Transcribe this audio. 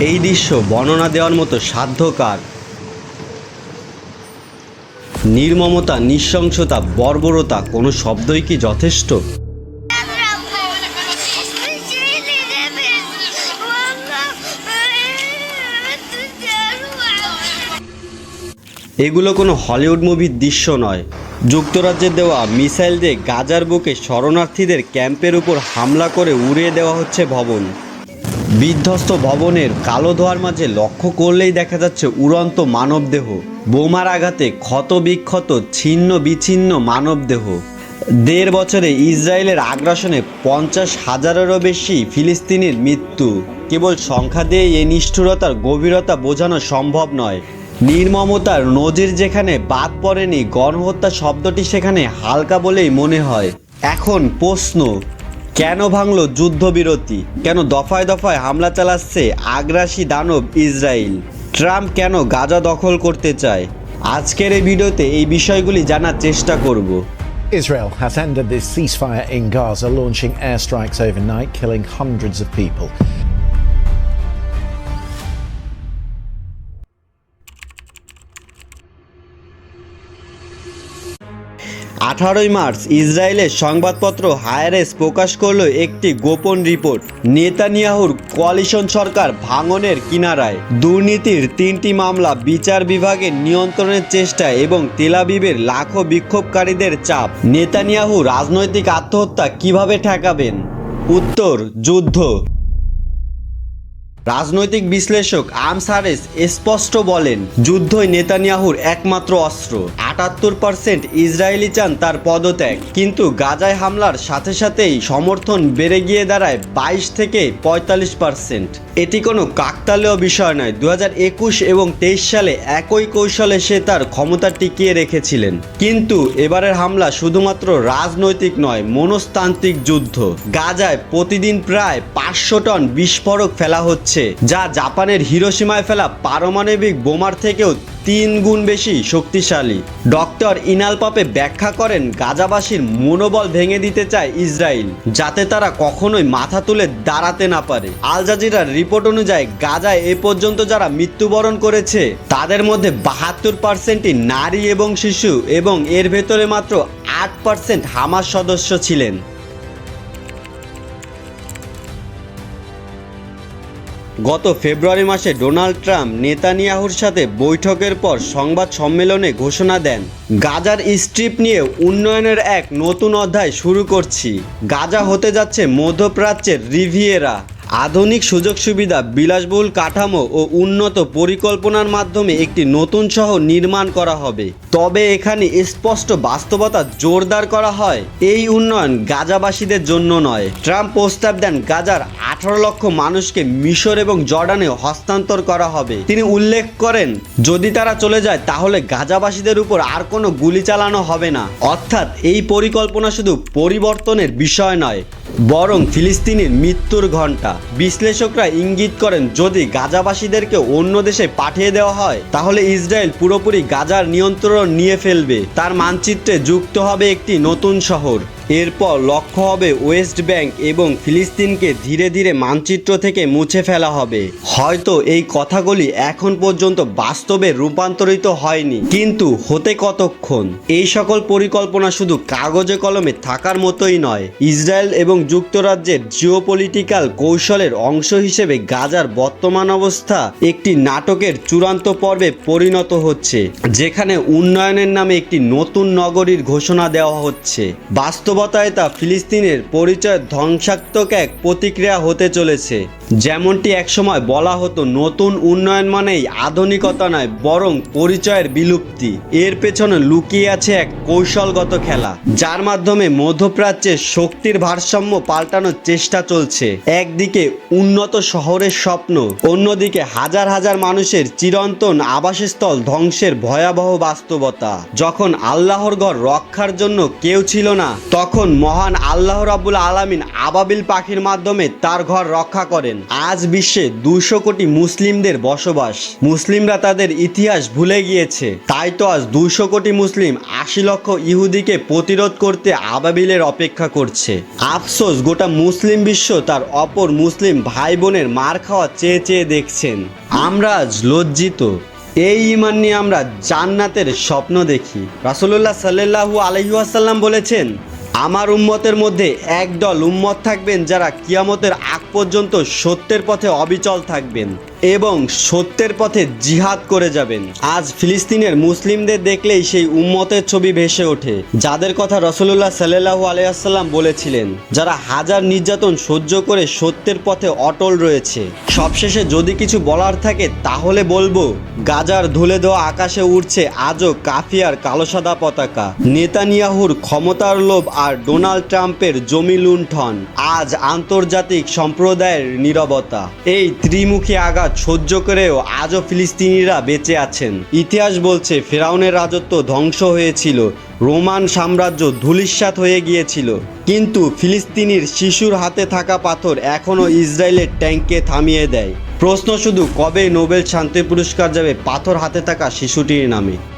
এই দৃশ্য বর্ণনা দেওয়ার মতো সাধ্যকার। নির্মমতা, নৃশংসতা, বর্বরতা কোনো শব্দই কি যথেষ্ট? এগুলো কোনো হলিউড মুভির দৃশ্য নয়। যুক্তরাজ্যে দেওয়া মিসাইল দিয়ে গাজার বুকে শরণার্থীদের ক্যাম্পের উপর হামলা করে উড়িয়ে দেওয়া হচ্ছে ভবন। বিধ্বস্ত ভবনের কালো ধোয়ার মাঝে লক্ষ্য করলেই দেখা যাচ্ছে উড়ন্ত মানবদেহ। বোমার আঘাতে ক্ষত বিক্ষত ছিন্ন বিচ্ছিন্ন মানবদেহ। দেড় বছরে ইসরায়েলের আগ্রাসনে পঞ্চাশ হাজারেরও বেশি ফিলিস্তিনির মৃত্যু। কেবল সংখ্যা দিয়ে এই নিষ্ঠুরতার গভীরতা বোঝানো সম্ভব নয়। নির্মমতার নজির যেখানে বাদ পড়েনি, গণহত্যা শব্দটি সেখানে হালকা বলেই মনে হয়। এখন প্রশ্ন কেন ভাঙল যুদ্ধবিরতি কেন দফায় দফায় হামলা চালাচ্ছে আগ্রাসী দানব ইসরায়েল ট্রাম্প কেন গাজা দখল করতে চায় আজকের এই ভিডিওতে এই বিষয়গুলি জানার চেষ্টা করব Israel has ended this ceasefire in Gaza, launching airstrikes overnight, killing hundreds of people. আঠারোই মার্চ ইসরায়েলের সংবাদপত্র হায়ারেস প্রকাশ করল একটি গোপন রিপোর্ট। নেতানিয়াহুর কোয়ালিশন সরকার ভাঙনের কিনারায়। দুর্নীতির তিনটি মামলা বিচার বিভাগের নিয়ন্ত্রণের চেষ্টা এবং তেলাবিবের লাখো বিক্ষোভকারীদের চাপ। নেতানিয়াহু রাজনৈতিক আত্মহত্যা কীভাবে ঠেকাবেন? উত্তর, যুদ্ধ। রাজনৈতিক বিশ্লেষক আমসারেস স্পষ্ট বলেন, যুদ্ধই নেতানিয়াহুর একমাত্র অস্ত্র। আটাত্তর পার্সেন্ট ইসরায়েলি চান তার পদত্যাগ। কিন্তু গাজায় হামলার সাথে সাথেই সমর্থন বেড়ে গিয়ে দাঁড়ায় বাইশ থেকে পঁয়তাল্লিশ পার্সেন্ট এটি কোনো কাকতালীয় বিষয় নয়। দু এবং তেইশ সালে একই কৌশলে সে তার ক্ষমতা টিকিয়ে রেখেছিলেন। কিন্তু এবারের হামলা শুধুমাত্র রাজনৈতিক নয়, মনস্তান্ত্রিক যুদ্ধ। গাজায় প্রতিদিন প্রায় পাঁচশো টন বিস্ফোরক ফেলা হচ্ছে। যা জাপানের হিরোসীমায় ফেলা পারমাণবিক বোমার থেকেও তিন গুণ বেশি শক্তিশালী। ডক্টর ইনাল পাপে ব্যাখ্যা করেন, গাজাবাসীর মনোবল ভেঙে দিতে চায় ইসরায়েল, যাতে তারা কখনোই মাথা তুলে দাঁড়াতে না পারে। আল জাজিরার রিপোর্ট অনুযায়ী, গাজায় এ পর্যন্ত যারা মৃত্যুবরণ করেছে, তাদের মধ্যে বাহাত্তর পার্সেন্টই নারী এবং শিশু এবং এর ভেতরে মাত্র আট পার্সেন্ট হামাস সদস্য ছিলেন। গত ফেব্রুয়ারি মাসে ডোনাল্ড ট্রাম্প নেতানিয়াহুর সাথে বৈঠকের পর সংবাদ সম্মেলনে ঘোষণা দেন। গাজার স্ট্রিপ নিয়ে উন্নয়নের এক নতুন অধ্যায় শুরু করছি। গাজা হতে যাচ্ছে মধ্যপ্রাচ্যের রিভিয়েরা। আধুনিক সুযোগ সুবিধা, বিলাসবহুল কাঠামো ও উন্নত পরিকল্পনার মাধ্যমে একটি নতুন শহর নির্মাণ করা হবে। তবে এখানে স্পষ্ট বাস্তবতা জোরদার করা হয়। এই উন্নয়ন গাজাবাসীদের জন্য নয়। ট্রাম্প প্রস্তাব দেন, গাজার আঠারো লক্ষ মানুষকে মিশর এবং জর্ডানে হস্তান্তর করা হবে। তিনি উল্লেখ করেন, যদি তারা চলে যায়, তাহলে গাজাবাসীদের উপর আর কোনো গুলি চালানো হবে না। অর্থাৎ এই পরিকল্পনা শুধু পরিবর্তনের বিষয় নয়, বরং ফিলিস্তিনের মৃত্যুর ঘণ্টা। বিশ্লেষকরা ইঙ্গিত করেন, যদি গাজাবাসীদেরকে অন্য দেশে পাঠিয়ে দেওয়া হয়, তাহলে ইসরায়েল পুরোপুরি গাজার নিয়ন্ত্রণ নিয়ে ফেলবে। তার মানচিত্রে যুক্ত হবে একটি নতুন শহর। এরপর লক্ষ্য হবে ওয়েস্ট ব্যাংক এবং ফিলিস্তিনকে ধীরে ধীরে মানচিত্র থেকে মুছে ফেলা হবে। হয়তো এই কথাগুলি এখন পর্যন্ত বাস্তবে রূপান্তরিত হয়নি, কিন্তু হতে কতক্ষণ? এই সকল পরিকল্পনা শুধু কাগজে কলমে থাকার মতোই নয়। ইসরায়েল এবং যুক্তরাজ্যের জিওপলিটিক্যাল কৌশলের অংশ হিসেবে গাজার বর্তমান অবস্থা একটি নাটকের চূড়ান্ত পর্বে পরিণত হচ্ছে, যেখানে উন্নয়নের নামে একটি নতুন নগরীর ঘোষণা দেওয়া হচ্ছে। বাস্তবতায় তা ফিলিস্তিনের পরিচয় ধ্বংসাত্মক এক প্রতিক্রিয়া হতে চলেছে। যেমনটি একসময় বলা হতো, নতুন উন্নয়ন মানেই আধুনিকতা নয়, বরং পরিচয়ের বিলুপ্তি। এর পেছনে লুকিয়ে আছে এক কৌশলগত খেলা, যার মাধ্যমে মধ্যপ্রাচ্যের শক্তির ভারসাম্য পাল্টানোর চেষ্টা চলছে। একদিকে উন্নত শহরের স্বপ্ন, অন্যদিকে হাজার হাজার মানুষের চিরন্তন আবাসস্থল ধ্বংসের ভয়াবহ বাস্তবতা। যখন আল্লাহর ঘর রক্ষার জন্য কেউ ছিল না, তখন মহান আল্লাহ রাবুল আলামিন আবাবিল পাখির মাধ্যমে তার ঘর রক্ষা করেন। আজ বিশ্বে দুশো কোটি মুসলিমদের বসবাস। মুসলিমরা তাদের ইতিহাস ভুলে গিয়েছে। তাই তো আজ দুশো কোটি মুসলিম আশি লক্ষ ইহুদিকে প্রতিরোধ করতে আবাবিলের অপেক্ষা করছে। আফসোস, গোটা মুসলিম বিশ্ব তার অপর মুসলিম ভাই বোনের মার খাওয়া চেয়ে চেয়ে দেখছেন। আমরা আজ লজ্জিত। এই ইমান নিয়ে আমরা জান্নাতের স্বপ্ন দেখি। রাসুল্লাহ সাল্লু আলহিহাসাল্লাম বলেছেন, আমার উম্মতের মধ্যে একদল উম্মত থাকবেন যারা কিয়ামতের আগ পর্যন্ত সত্যের পথে অবিচল থাকবেন। এবং সত্যের পথে জিহাদ করে যাবেন। আজ ফিলিস্তিনের মুসলিমদের দেখলেই সেই উম্মতের ছবি ভেসে ওঠে। যাদের কথা রসুল্লাহ সাল্লাহু আলাইসাল্লাম বলেছিলেন, যারা হাজার নির্যাতন সহ্য করে সত্যের পথে অটল রয়েছে। সবশেষে যদি কিছু বলার থাকে, তাহলে বলব, গাজার ধুলে দেওয়া আকাশে উঠছে আজও কাফিয়ার কালো সাদা পতাকা। নেতানিয়াহুর ক্ষমতার লোভ আর ডোনাল্ড ট্রাম্পের জমি লুণ্ঠন, আজ আন্তর্জাতিক সম্প্রদায়ের নীরবতা। এই ত্রিমুখী আঘাত সহ্য করেও আজও ফিলিস্তিনিরা বেঁচে আছেন। ইতিহাস বলছে, ফেরাউনের রাজত্ব ধ্বংস হয়েছিল। রোমান সাম্রাজ্য ধুলিস্বাত হয়ে গিয়েছিল। কিন্তু ফিলিস্তিনির শিশুর হাতে থাকা পাথর এখনও ইসরায়েলের ট্যাঙ্কে থামিয়ে দেয়। প্রশ্ন শুধু কবে নোবেল শান্তি পুরস্কার যাবে পাথর হাতে থাকা শিশুটির নামে?